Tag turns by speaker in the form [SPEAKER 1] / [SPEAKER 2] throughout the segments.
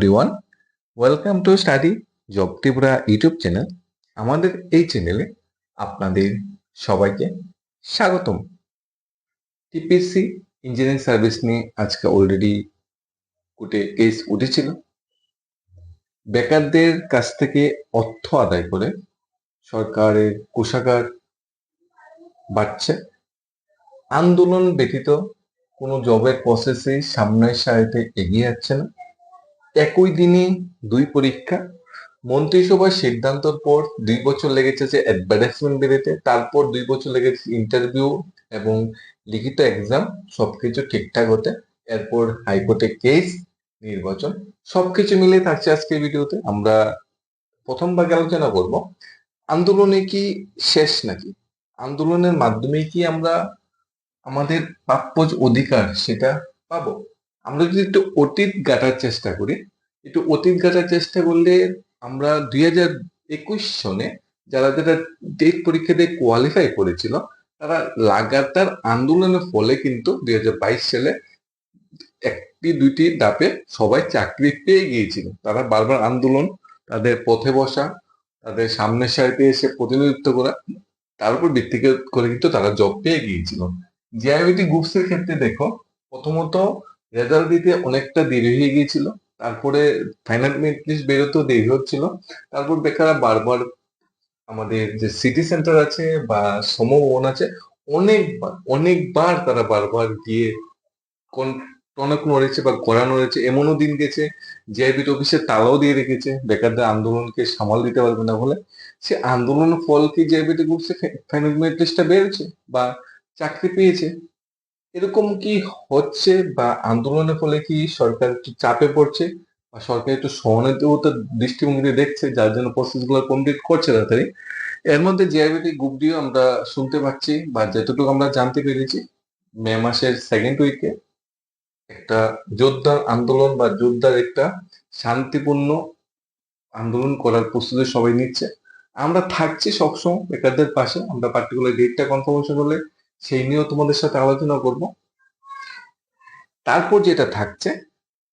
[SPEAKER 1] Everyone welcome to Study Job YouTube channel আমাদের এই চ্যানেলে আপনাদের সবাইকে স্বাগতম। টিপিসি ইঞ্জিনিয়ারিং সার্ভিস নিয়ে আজকে অলরেডি কোর্টে কেস উঠেছিল বেকারদের কাছ থেকে অর্থ আদায় করে সরকারের কোষাগার বাড়ছে। আন্দোলন ব্যতীত কোনো জবের প্রসেসে সামনের সারিতে এগিয়ে যাচ্ছে না। একই দিনে দুই পরীক্ষা। মন্ত্রিসভার সিদ্ধান্তর পর দুই বছর লেগেছে যে অ্যাডভার্টাইজমেন্ট বেরোতে, তারপর দুই বছর লেগেছে ইন্টারভিউ এবং লিখিত এক্সাম সবকিছু ঠিকঠাক হতে। এরপর হাইকোর্টে কেস নির্বাচন, সবকিছু মিলে থাকছে আজকের ভিডিওতে। আমরা প্রথম ভাগে আলোচনা করব। আন্দোলনে কি শেষ নাকি? আন্দোলনের মাধ্যমে কি আমরা আমাদের প্রাপ্য অধিকার সেটা পাবো? আমরা যদি একটু অতীত গাটার চেষ্টা করি, একটু অতীত গাটার চেষ্টা করলে আমরা দুই হাজার একুশ সনে যারা যারা টেট পরীক্ষাতে কোয়ালিফাই করেছিল, তারা লাগাতার আন্দোলনের ফলে কিন্তু দুই হাজার বাইশ সালে একটি, দুইটি ধাপে সবাই চাকরি পেয়ে গিয়েছিল। তারা বারবার আন্দোলন, তাদের পথে বসা, তাদের সামনের সারিতে এসে প্রতিনিধিত্ব করা, তার উপর ভিত্তি করে কিন্তু তারা জব পেয়ে গিয়েছিল। জিআইবিটি গ্রুপস এর ক্ষেত্রে দেখো, প্রথমত রেজাল্ট দিতে অনেকটা দেরি হয়ে গিয়েছিল। তারপরে ফাইনাল মেরিট লিস্ট বেরোতেও দেরি হচ্ছিল। তারপর বেকাররা বারবার আমাদের যে সিটি সেন্টার আছে বা সমভবন আছে, অনেকবার অনেকবার তারা বারবার গিয়ে কোন, টনক নড়েছে বা করানো রয়েছে এমনও দিন গেছে জিআইবিট অফিসে তালাও দিয়ে রেখেছে, বেকারদের আন্দোলনকে সামাল দিতে পারবে না বলে। সে আন্দোলনের ফল কি জিআইবিটি গ্রুপসে ফাইনাল মেরিট লিস্টটা বেড়েছে বা চাকরি পেয়েছে? এরকম কি হচ্ছে বা আন্দোলনের ফলে কি সরকার একটু চাপে পড়ছে বা সরকার একটু সহানুভূতির দৃষ্টিভঙ্গিতে দেখছে যার জন্য প্রসেসগুলো কমপ্লিট করছে তাড়াতাড়ি? এর মধ্যে জিআইবিটি গ্রুপ ডিও আমরা শুনতে পাচ্ছি বা যতটুকু আমরা জানতে পেরেছি, মে মাসের সেকেন্ড উইকে একটা যোদ্ধার আন্দোলন বা যোদ্ধার একটা শান্তিপূর্ণ আন্দোলন করার প্রস্তুতি সবাই নিচ্ছে। আমরা থাকছি সবসময় বেকারদের পাশে, আমরা পার্টিকুলার ডেটটা কনফার্মেশন হলে সেই নিয়েও তোমাদের সাথে আলোচনা করব। তারপর যেটা থাকছে,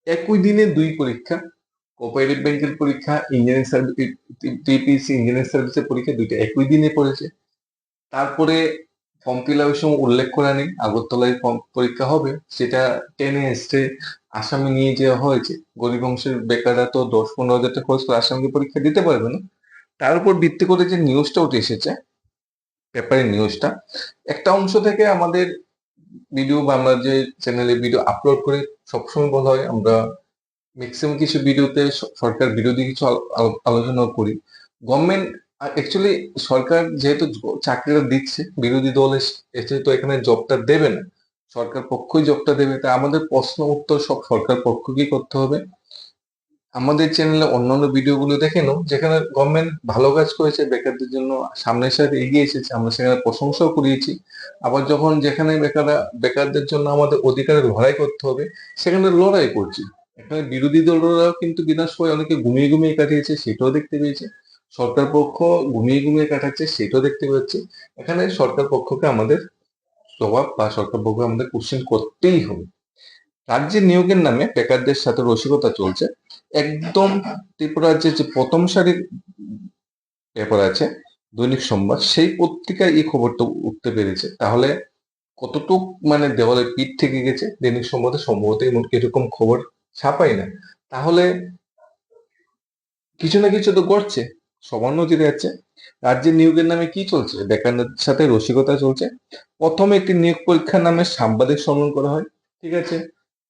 [SPEAKER 1] একই দিনে দুই পরীক্ষা কোঅপারেটিভ ব্যাংকের পরীক্ষা ইঞ্জিনিয়ারিং সার্ভিস টিপিসি ইঞ্জিনিয়ারিং সার্ভিসের পরীক্ষা, দুইটা একই দিনে পড়েছে। তারপরে ফর্ম ফিল আপের সময় উল্লেখ করা নেই, আগরতলায় ফর্ম পরীক্ষা হবে, সেটা টেনে এসছে আসামি নিয়ে যাওয়া হয়েছে। গরিব অংশের বেকাররা তো দশ পনেরো হাজার টাকা খরচ করে আসামিকে পরীক্ষা দিতে পারবে না। তার উপর ভিত্তি করে যে নিউজটা উঠে এসেছে পেপারের নিউজটা। একটা অংশ থেকে আমাদের ভিডিও বা আমরা যে চ্যানেলে ভিডিও আপলোড করে সবসময় বলা হয়, আমরা ম্যাক্সিমাম কিছু ভিডিওতে সরকার বিরোধী কিছু আলোচনা করি। গভর্নমেন্ট অ্যাকচুয়ালি সরকার যেহেতু চাকরিটা দিচ্ছে, বিরোধী দল এসে তো এখানে জবটা দেবে না, সরকার পক্ষই জবটা দেবে, তা আমাদের প্রশ্ন উত্তর সব সরকার পক্ষকেই করতে হবে? আমাদের চ্যানেলে অন্যান্য ভিডিওগুলো দেখে নাও, যেখানে গভর্নমেন্ট ভালো কাজ করেছে, বেকারদের জন্য সামনের সাথে এগিয়ে এসেছে, আমরা সেখানে প্রশংসাও করিয়েছি। আবার যখন যেখানে বেকাররা, বেকারদের জন্য আমাদের অধিকারের লড়াই করতে হবে, সেখানে লড়াই করছি। এখানে বিরোধী দলরাও কিন্তু বিনাশ হয়ে অনেকে ঘুমিয়ে ঘুমিয়ে কাটিয়েছে, সেটাও দেখতে পেয়েছে। সরকার পক্ষ ঘুমিয়ে ঘুমিয়ে কাটাচ্ছে, সেটাও দেখতে পাচ্ছি। এখানে সরকার পক্ষকে আমাদের জবাব বা সরকার পক্ষকে আমাদের কোশ্চেন করতেই হবে। রাজ্যের নিয়োগের নামে বেকারদের সাথে রসিকতা চলছে একদম ত্রিপুরার যে প্রথম সারির পেপার আছে, দৈনিক সংবাদ, সেই পত্রিকায় এই খবরটা উঠতে পেরেছে। তাহলে কতটুক মানে দেওয়ালে পিঠ থেকে গেছে দৈনিক সংবাদে? সম্ভবত এরকম খবর ছাপাই না। তাহলে কিছু না কিছু তো করছে সবার নজরে আছে। রাজ্যের নিয়োগের নামে কি চলছে? বেকারদের সাথে রসিকতা চলছে। প্রথমে একটি নিয়োগ পরীক্ষার নামে সাংবাদিক সম্মেলন করা হয়, ঠিক আছে?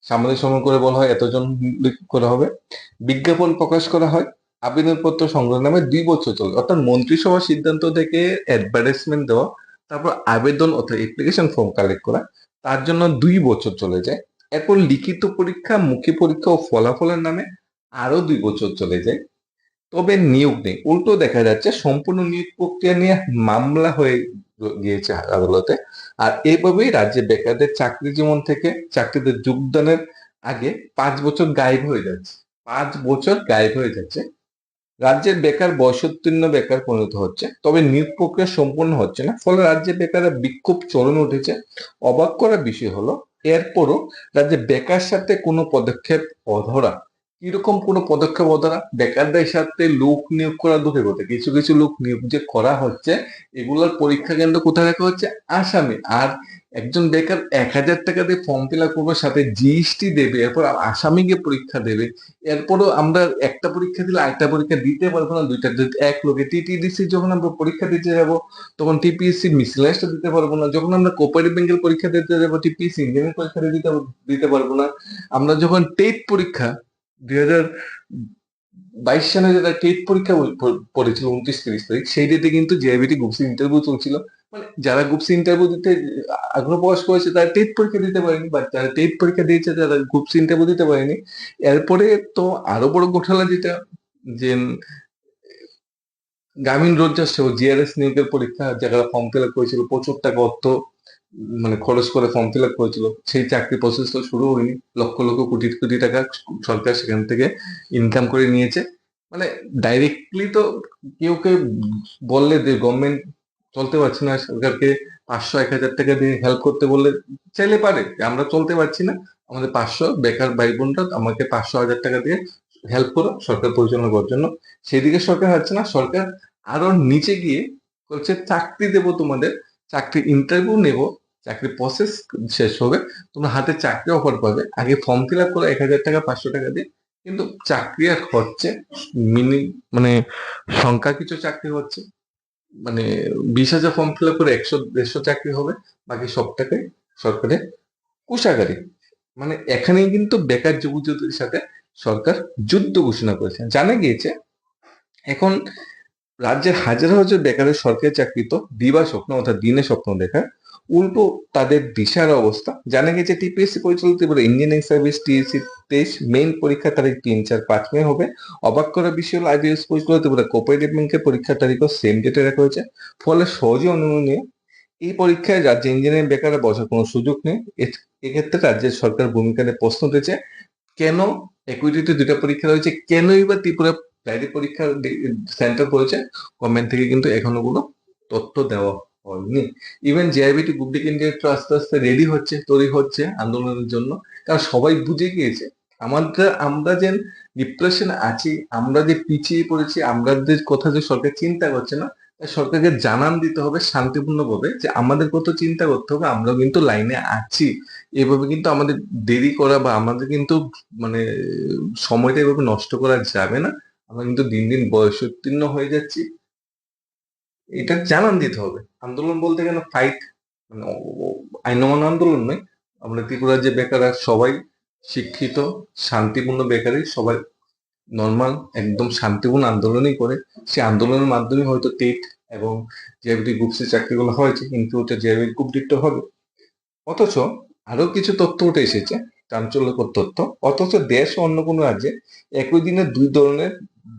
[SPEAKER 1] সাংবাদিক সম্মেলন করে বলা হয়, এতজন করা হবে। বিজ্ঞাপন প্রকাশ করা হয়, আবেদনপত্র সংগ্রহ নামে দুই বছর চলে। অর্থাৎ মন্ত্রিসভার সিদ্ধান্ত থেকে অ্যাডভার্টাইজমেন্ট দেওয়া, তারপর আবেদন অর্থাৎ অ্যাপ্লিকেশন ফর্ম কালেক্ট করা, তার জন্য দুই বছর চলে যায়। এরপর লিখিত পরীক্ষা, মুখী পরীক্ষা ও ফলাফলের নামে আরও দুই বছর চলে যায়। তবে নিয়োগ নেই। উল্টো দেখা যাচ্ছে, সম্পূর্ণ নিয়োগ প্রক্রিয়া নিয়ে মামলা হয়ে গিয়েছে আদালতে। আর এইভাবেই রাজ্যে বেকারদের চাকরি জীবন থেকে, চাকরিতে যোগদানের আগে পাঁচ বছর গায়েব হয়ে যাচ্ছে। পাঁচ বছর গায়েব হয়ে যাচ্ছে। রাজ্যের বেকার বয়সোত্তীর্ণ বেকার পরিণত হচ্ছে। তবে নিয়োগ প্রক্রিয়া সম্পূর্ণ হচ্ছে না। ফলে রাজ্যে বেকাররা বিক্ষোভ চরণ উঠেছে। অবাক করার বিষয় হলো, এরপরও রাজ্যে বেকার সাথে কোনো পদক্ষেপ অধরা কীরকম কোনো পদক্ষেপ হতো না? বেকারদের সাথে লোক নিয়োগ করা দূরে কথা কিছু কিছু লোক নিয়োগ যে করা হচ্ছে, এগুলোর পরীক্ষা কেন্দ্র কোথায় রাখা হচ্ছে? আসামে। আর একজন বেকার এক হাজার টাকা দিয়ে ফর্ম ফিল আপ করবে সাথে জিএসটি দেবে। এরপর আসামি গিয়ে পরীক্ষা দেবে। এরপরও আমরা একটা পরীক্ষা দিলে আরেকটা পরীক্ষা দিতে পারব না। দুইটা এক লোকে টিটিডিসি যখন আমরা পরীক্ষা দিতে যাব, তখন টিপিএসসি মিসলেসটা দিতে পারব না। যখন আমরা কোপারেটিভ ব্যাংকের পরীক্ষা দিতে যাব টিপিএসসি ইঞ্জিনিয়ারিং পরীক্ষা দিতে দিতে পারব না। আমরা যখন টেট পরীক্ষা দুই হাজার বাইশ সালে যেটা টেট পরীক্ষা পড়েছিল উনত্রিশ তিরিশ তারিখ, সেই ডেটে কিন্তু জিআইবিটি গ্রুপসি ইন্টারভিউ চলছিল। মানে যারা গ্রুপসি ইন্টারভিউ দিতে আগ্রহ প্রকাশ করেছে, তারা টেট পরীক্ষা দিতে পারেনি বা যারা টেট পরীক্ষা দিয়েছে, তারা গ্রুপসি ইন্টারভিউ দিতে পারেনি। এরপরে তো আরও বড় ঘোটালা যেটা, যে গ্রামীণ রোডজার সহ জিআরএস নিয়োগের পরীক্ষা, যারা ফর্ম ফিল আপ করেছিল, প্রচুর টাকা অর্থ মানে খরচ করে ফর্ম ফিল আপ করেছিল। সেই চাকরি প্রসেস তো শুরু হয়নি। লক্ষ লক্ষ, কোটি কোটি টাকা সরকার সেখান থেকে ইনকাম করে নিয়েছে। মানে ডাইরেক্টলি তো কেউ কেউ বললে যে গভর্নমেন্ট চলতে পারছে না, সরকারকে পাঁচশো, এক হাজার টাকা দিয়ে হেল্প করতে বললে চাইলে পারে, আমরা চলতে পারছি না। আমাদের পাঁচশো, বেকার ভাই বোনরা আমাকে পাঁচশো, হাজার টাকা দিয়ে হেল্প করো, সরকার পরিচালনা করার জন্য। সেদিকে সরকার হচ্ছে না, সরকার আরও নিচে গিয়ে বলছে, চাকরি দেবো তোমাদের। চাকরি ইন্টারভিউ নেব, চাকরি প্রসেস শেষ হবে, তোমরা হাতে চাকরি অফার পাবে। আগে ফর্ম ফিল আপ করো, এক হাজার টাকা, পাঁচশো টাকা দিয়ে। কিন্তু চাকরি আর হচ্ছে মিনি মানে সংখ্যা কিছু চাকরি হচ্ছে। মানে বিশ হাজার ফর্ম ফিল আপ করে একশো, দেড়শো চাকরি হবে, বাকি সব টাকাই সরকারের কোষাগারি। মানে এখানেই কিন্তু বেকার যুবক যুবকদের সাথে সরকার যুদ্ধ ঘোষণা করেছে। জানা গিয়েছে, এখন রাজ্যের হাজার হাজার বেকারের সরকারি চাকরি তো দিবা স্বপ্ন, অর্থাৎ দিনে স্বপ্ন দেখা। উল্টো তাদের দিশার অবস্থা। জানা গেছে, টিপিএসসি পরিচালিত এবার ইঞ্জিনিয়ারিং সার্ভিস টিএসসি তেইশ মেইন পরীক্ষা তারিখ তিন চার পাঁচ মে হবে। অবাক করা বিষয় হল আইবিএস পরিচালিত এবার কোপারেটিভ ব্যাংকের পরীক্ষার তারিখও সেম ডেটে রাখা হয়েছে। ফলে সহজে অনুমানীয় এই পরীক্ষায় রাজ্যে ইঞ্জিনিয়ারিং বেকারে বসার কোনো সুযোগ নেই। এক্ষেত্রে রাজ্যের সরকার ভূমিকা নিয়ে প্রশ্ন উঠেছে, কেন একুইটিতে দুটা পরীক্ষা রয়েছে, কেনই বা ত্রিপুরা ডায়েরি পরীক্ষার সেন্টার করেছে গভর্নমেন্ট থেকে কিন্তু এখনও কোনো তথ্য দেওয়া হয়নি। ইভেন জেআইবিটি ডি ক্যান্ডিডেট আস্তে আস্তে রেডি হচ্ছে, তৈরি হচ্ছে আন্দোলনের জন্য। কারণ সবাই বুঝে গিয়েছে, আমাদের, আমরা যে ডিপ্রেশন আছি, আমরা যে পিছিয়ে পড়েছি, আমাদের কথা যে সরকার চিন্তা করছে না সরকারকে জানান দিতে হবে শান্তিপূর্ণ ভাবে যে আমাদের কত চিন্তা করতে হবে, আমরা কিন্তু লাইনে আছি। এভাবে কিন্তু আমাদের দেরি করা বা আমাদের কিন্তু মানে সময়টা এভাবে নষ্ট করা যাবে না। আমরা কিন্তু দিন দিন বয়স উত্তীর্ণ হয়ে যাচ্ছি। এটা জানান দিতে হবে। আন্দোলন বলতে গেলে ফাইট মানে আইনমান আন্দোলন নয়। আমরা ত্রিপুরার যে বেকাররা, সবাই শিক্ষিত, শান্তিপূর্ণ বেকারই, সবাই নর্মাল একদম শান্তিপূর্ণ আন্দোলনই করে। সে আন্দোলনের মাধ্যমে হয়তো টেট এবং জেআইবিটি গ্রুপ সি চাকরিগুলো হয়েছে, কিন্তু ওটা জেআইবিটি গ্রুপ ডিটা হবে। অথচ আরও কিছু তথ্য উঠে এসেছে, চাঞ্চল্যকর তথ্য। অথচ দেশ অন্য কোনো রাজ্যে একই দিনে দুই ধরনের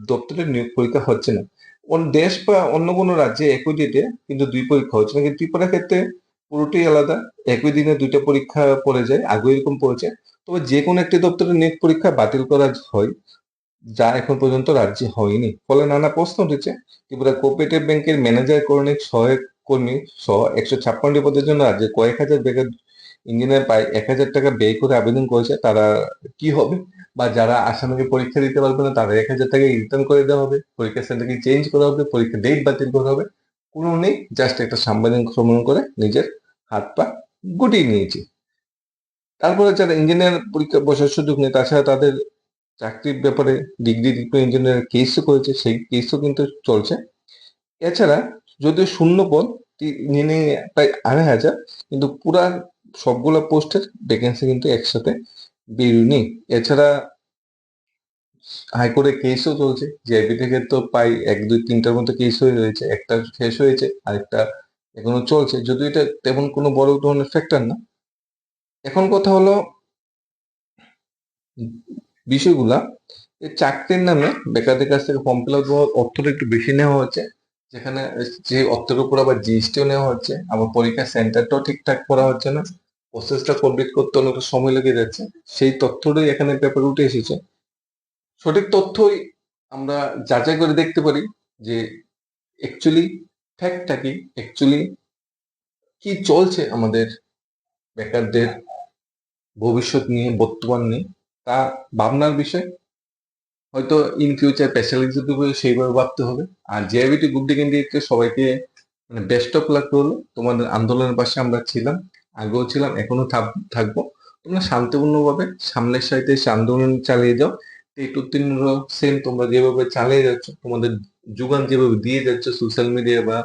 [SPEAKER 1] দপ্তরের নিয়োগ পরীক্ষা হচ্ছে না। অন্য দেশ বা অন্য কোনো রাজ্যে একই ডেটে কিন্তু দুই পরীক্ষা হচ্ছে না। কিন্তু ত্রিপুরার ক্ষেত্রে পুরোটাই আলাদা। একই দিনে দুইটা পরীক্ষা পড়ে যায় আগে এরকম পড়েছে। তবে যে কোনো একটি দপ্তরের নিয়োগ পরীক্ষা বাতিল করা হয়, যা এখন পর্যন্ত রাজ্যে হয়নি। ফলে নানা প্রশ্ন উঠেছে। ত্রিপুরা কোঅপারেটিভ ব্যাংকের ম্যানেজার কর্ণিক সহায়ক কর্মী সহ একশো ছাপ্পান্নটি পদের জন্য রাজ্যে কয়েক হাজার বেকার ইঞ্জিনিয়ার প্রায় এক হাজার টাকা ব্যয় করে আবেদন করেছে। তারা কি হবে? বা যারা আসামিকে পরীক্ষা দিতে পারবে না, তাদের এক হাজার টাকা রিটার্ন করে দেওয়া হবে। পরীক্ষা সেন্টারকে চেঞ্জ করা হবে, পরীক্ষা ডেট বাতিল করা হবে। কোনো নেই জাস্ট একটা সাংবাদিক সম্মেলন করে নিজের হাত পা গুটিয়ে নিয়েছে। তারপরে যারা ইঞ্জিনিয়ার পরীক্ষা বসার সুযোগ নেই, তাছাড়া তাদের চাকরির ব্যাপারে ডিগ্রি ডিপ্লোমা ইঞ্জিনিয়ার কেসও করেছে, সেই কেসও কিন্তু চলছে। এছাড়া যদিও শূন্য পদ ইঞ্জিনিয়ারিং প্রায় আড়াই হাজার, কিন্তু পুরা সবগুলো পোস্টের ভ্যাকেন্সি কিন্তু একসাথে বেরোয়নি এছাড়া হাইকোর্টে কেসও চলছে। জিআইবি থেকে তো প্রায় এক, দুই, তিনটার মতো কেস হয়ে রয়েছে। একটা শেষ হয়েছে, আরেকটা এখনও চলছে। যদিও এটা তেমন কোনো বড় ধরনের ফ্যাক্টর না। এখন কথা হলো বিষয়গুলা। এই চাকরির নামে বেকারদের কাছ থেকে ফর্ম ফিল আপ অর্থটা একটু বেশি নেওয়া হচ্ছে। যেখানে যে অর্থের উপর আবার জিএসটিও নেওয়া হচ্ছে। আবার পরীক্ষা সেন্টারটাও ঠিকঠাক করা হচ্ছে না। প্রসেসটা কমপ্লিট করতে অনেকটা সময় লেগে যাচ্ছে, সেই তথ্যটাই এখানে পেপারে উঠে এসেছে। সঠিক তথ্যই আমরা যাচাই করে দেখতে পারি যে অ্যাকচুয়ালি ফ্যাক্টটা কি? অ্যাকচুয়ালি কি চলছে আমাদের বেকারদের ভবিষ্যৎ নিয়ে, বর্তমান নিয়ে? তা ভাবনার বিষয়। হয়তো ইন ফিউচার স্পেশালিস্ট সেইভাবে ভাবতে হবে। আর জেআইবিটি গ্রুপ ডি ক্যান্ডিডেটকে সবাইকে মানে বেস্ট অফ লাক হলো তোমাদের আন্দোলনের পাশে আমরা ছিলাম। আগেও ছিলাম এখনও থাক- থাকব। তোমরা শান্তিপূর্ণভাবে সামনের এসে আন্দোলন চালিয়ে যাও। টেট উত্তীর্ণ সেম তোমরা যেভাবে চালিয়ে যাচ্ছ, তোমাদের যোগান যেভাবে দিয়ে যাচ্ছ সোশ্যাল মিডিয়া বা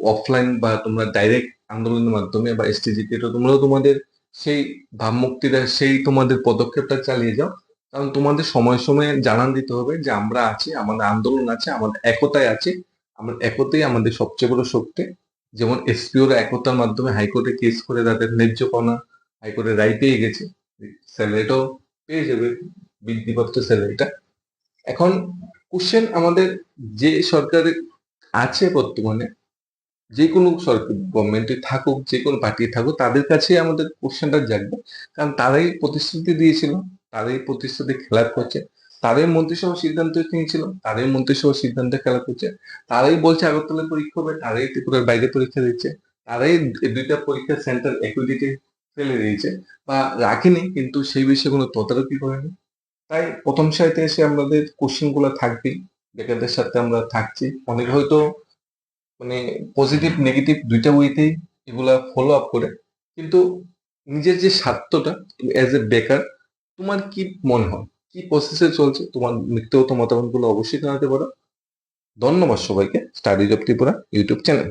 [SPEAKER 1] অফলাইন বা তোমরা ডাইরেক্ট আন্দোলনের মাধ্যমে বা এসটিজিকে তোমরাও তোমাদের সেই ভাবমুক্তিটা সেই তোমাদের পদক্ষেপটা চালিয়ে যাও। কারণ তোমাদের সময় সময়ে জানান দিতে হবে যে আমরা আছি, আমাদের আন্দোলন আছে, আমাদের একতায় আছে। আমরা একতাই আমাদের সবচেয়ে বড় শক্তি। যেমন এসপিওর একতার মাধ্যমে হাইকোর্টে কেস করে তাদের ন্যায্য পাওনা হাইকোর্টে রায় পেয়ে গেছে স্যালারিটাও পেয়ে যাবে বৃদ্ধিপ্রাপ্ত স্যালারিটা এখন কোশ্চেন আমাদের যে সরকারের আছে বর্তমানে, যে কোনো সরকার গভর্নমেন্টে থাকুক, যে কোনো পার্টি থাকুক, তাদের কাছে আমাদের কোশ্চেনটা জাগবে। কারণ তারাই প্রতিশ্রুতি দিয়েছিল, তারাই প্রতিশ্রুতি খেলাপ করছে তারাই মন্ত্রিসভার সিদ্ধান্ত নিয়েছিল? তাদের মন্ত্রিসভার সিদ্ধান্ত খেলা করছে। তারাই বলছে আগরতলা পরীক্ষা হবে, তারাই ত্রিপুরার বাইরে পরীক্ষা দিচ্ছে। তারাই দুইটা পরীক্ষার সেন্টার একুইডিটি ফেলে দিয়েছে। বা রাখেনি, কিন্তু সেই বিষয়ে কোনো তদারকি করেনি। তাই প্রথম সারিতে এসে আমাদের কোশ্চেনগুলো থাকবেই। বেকারদের সাথে আমরা থাকছি। অনেক হয়তো মানে পজিটিভ নেগেটিভ দুইটা ওয়েতেই এগুলা ফলো আপ করে। কিন্তু নিজের যে স্বার্থটা অ্যাজ এ বেকার, তোমার কি মনে হয়? কি প্রসেসে চলছে, তোমার ব্যক্তিগত মতামতগুলো অবশ্যই জানাতে পারো। ধন্যবাদ সবাইকে। Studies of Tripura YouTube channel